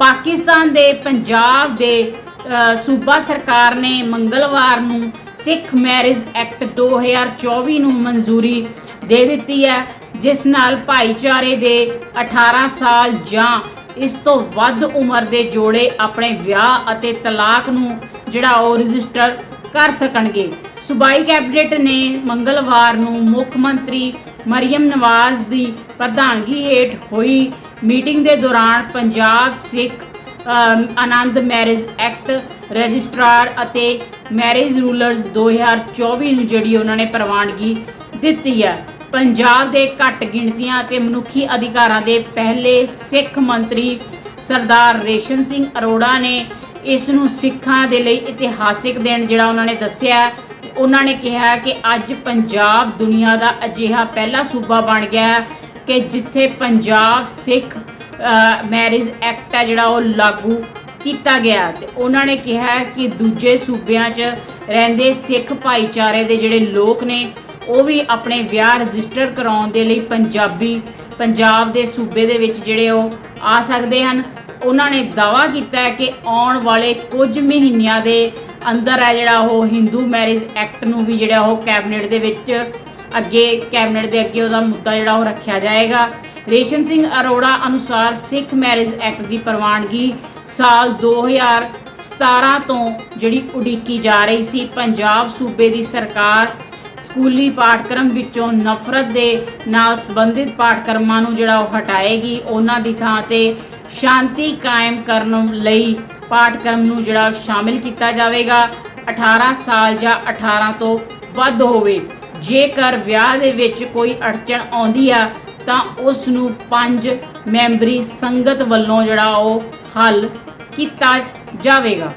ਪਾਕਿਸਤਾਨ ਦੇ, ਪੰਜਾਬ ਦੇ ਸੂਬਾ ਸਰਕਾਰ ਨੇ ਮੰਗਲਵਾਰ ਨੂੰ ਸਿੱਖ ਮੈਰਿਜ ਐਕਟ 2024 ਨੂੰ ਮਨਜ਼ੂਰੀ ਦੇ ਦਿੱਤੀ ਹੈ, ਜਿਸ ਨਾਲ ਭਾਈਚਾਰੇ ਦੇ 18 ਸਾਲ ਜਾਂ ਇਸ ਤੋਂ ਵੱਧ ਉਮਰ ਦੇ ਜੋੜੇ ਆਪਣੇ ਵਿਆਹ ਅਤੇ ਤਲਾਕ ਨੂੰ ਜਿਹੜਾ ਉਹ ਰਜਿਸਟਰ ਕਰ ਸਕਣਗੇ। ਸੂਬਾਈ ਕੈਬਨਿਟ ਨੇ ਮੰਗਲਵਾਰ ਨੂੰ ਮੁੱਖ ਮੰਤਰੀ ਮਰੀਮ ਨਵਾਜ਼ ਦੀ ਪ੍ਰਧਾਨਗੀ ਹੇਠ ਹੋਈ ਮੀਟਿੰਗ ਦੇ ਦੌਰਾਨ Punjab Sikh Anand marriage act registrar ਅਤੇ ਮੈਰਿਜ ਰੂਲਰਸ 2024 ਨੂੰ ਜਿਹੜੀ ਉਹਨਾਂ ਨੇ ਪ੍ਰਵਾਨਗੀ ਦਿੱਤੀ ਹੈ। ਪੰਜਾਬ ਦੇ ਘੱਟ ਗਿਣਤੀਆਂ ਅਤੇ ਮਨੁੱਖੀ ਅਧਿਕਾਰਾਂ ਦੇ ਪਹਿਲੇ ਸਿੱਖ ਮੰਤਰੀ ਸਰਦਾਰ ਰੇਸ਼ਮ ਸਿੰਘ ਅਰੋੜਾ ਨੇ ਇਸ ਨੂੰ ਸਿੱਖਾਂ ਦੇ ਲਈ ਇਤਿਹਾਸਿਕ ਦਿਨ ਜਿਹੜਾ ਉਹਨਾਂ ਨੇ ਦੱਸਿਆ ਉਹਨਾਂ ਨੇ ਕਿਹਾ ਕਿ ਅੱਜ ਪੰਜਾਬ ਦੁਨੀਆ ਦਾ ਅਜਿਹਾ ਪਹਿਲਾ ਸੂਬਾ ਬਣ ਗਿਆ ਹੈ ਕਿ ਜਿੱਥੇ ਪੰਜਾਬ, ਸਿੱਖ ਮੈਰਿਜ ਐਕਟ ਹੈ ਜਿਹੜਾ ਉਹ ਲਾਗੂ ਕੀਤਾ ਗਿਆ ਤੇ ਉਹਨਾਂ ਨੇ ਕਿਹਾ ਕਿ ਦੂਜੇ ਸੂਬਿਆਂ 'ਚ ਰਹਿੰਦੇ ਸਿੱਖ ਭਾਈਚਾਰੇ ਦੇ ਜਿਹੜੇ ਲੋਕ ਨੇ, ਉਹ ਵੀ ਆਪਣੇ ਵਿਆਹ ਰਜਿਸਟਰ ਕਰਾਉਣ ਦੇ ਲਈ ਪੰਜਾਬੀ, ਪੰਜਾਬ ਦੇ ਸੂਬੇ ਦੇ ਵਿੱਚ ਜਿਹੜੇ ਉਹ ਆ ਸਕਦੇ ਹਨ। ਉਹਨਾਂ ਨੇ ਦਾਵਾ ਕੀਤਾ ਹੈ ਕਿ ਆਉਣ ਵਾਲੇ ਕੁਝ ਮਹੀਨਿਆਂ ਦੇ ਅੰਦਰ ਹੈ ਜਿਹੜਾ ਉਹ ਹਿੰਦੂ ਮੈਰਿਜ ਐਕਟ ਨੂੰ ਵੀ ਜਿਹੜਾ ਉਹ ਕੈਬਨਿਟ ਦੇ ਵਿੱਚ ਅੱਗੇ ਕੈਬਨਿਟ ਦੇ ਅੱਗੇ ਉਹਦਾ ਮੁੱਦਾ ਜਿਹੜਾ ਉਹ ਰੱਖਿਆ ਜਾਏਗਾ। ਰੇਸ਼ਮ ਸਿੰਘ ਅਰੋੜਾ ਅਨੁਸਾਰ ਸਿੱਖ ਮੈਰਿਜ ਐਕਟ ਦੀ ਪ੍ਰਵਾਨਗੀ ਸਾਲ 2017 ਤੋਂ ਜਿਹੜੀ ਉਡੀਕੀ ਜਾ ਰਹੀ ਸੀ। ਪੰਜਾਬ ਸੂਬੇ ਦੀ ਸਰਕਾਰ ਸਕੂਲੀ ਪਾਠਕ੍ਰਮ ਵਿੱਚੋਂ ਨਫ਼ਰਤ ਦੇ ਨਾਲ ਸੰਬੰਧਿਤ ਪਾਠਕ੍ਰਮਾਂ ਨੂੰ ਜਿਹੜਾ ਉਹ ਹਟਾਏਗੀ। ਉਹਨਾਂ ਦੀ ਥਾਂ ਤੇ ਸ਼ਾਂਤੀ ਕਾਇਮ ਕਰਨ ਲਈ ਪਾਠਕ੍ਰਮ ਨੂੰ ਜਿਹੜਾ ਸ਼ਾਮਿਲ ਕੀਤਾ ਜਾਵੇਗਾ। 18 ਸਾਲ ਜਾਂ 18 ਤੋਂ ਵੱਧ ਹੋਵੇ। ਜੇਕਰ ਵਿਆਹ ਦੇ ਵਿੱਚ ਕੋਈ ਅੜਚਣ ਆਉਂਦੀ ਆ, ਤਾਂ ਉਸ ਨੂੰ ਪੰਜ ਮੈਂਬਰੀ ਸੰਗਤ ਵੱਲੋਂ ਜਿਹੜਾ ਉਹ ਹੱਲ ਕੀਤਾ ਜਾਵੇਗਾ।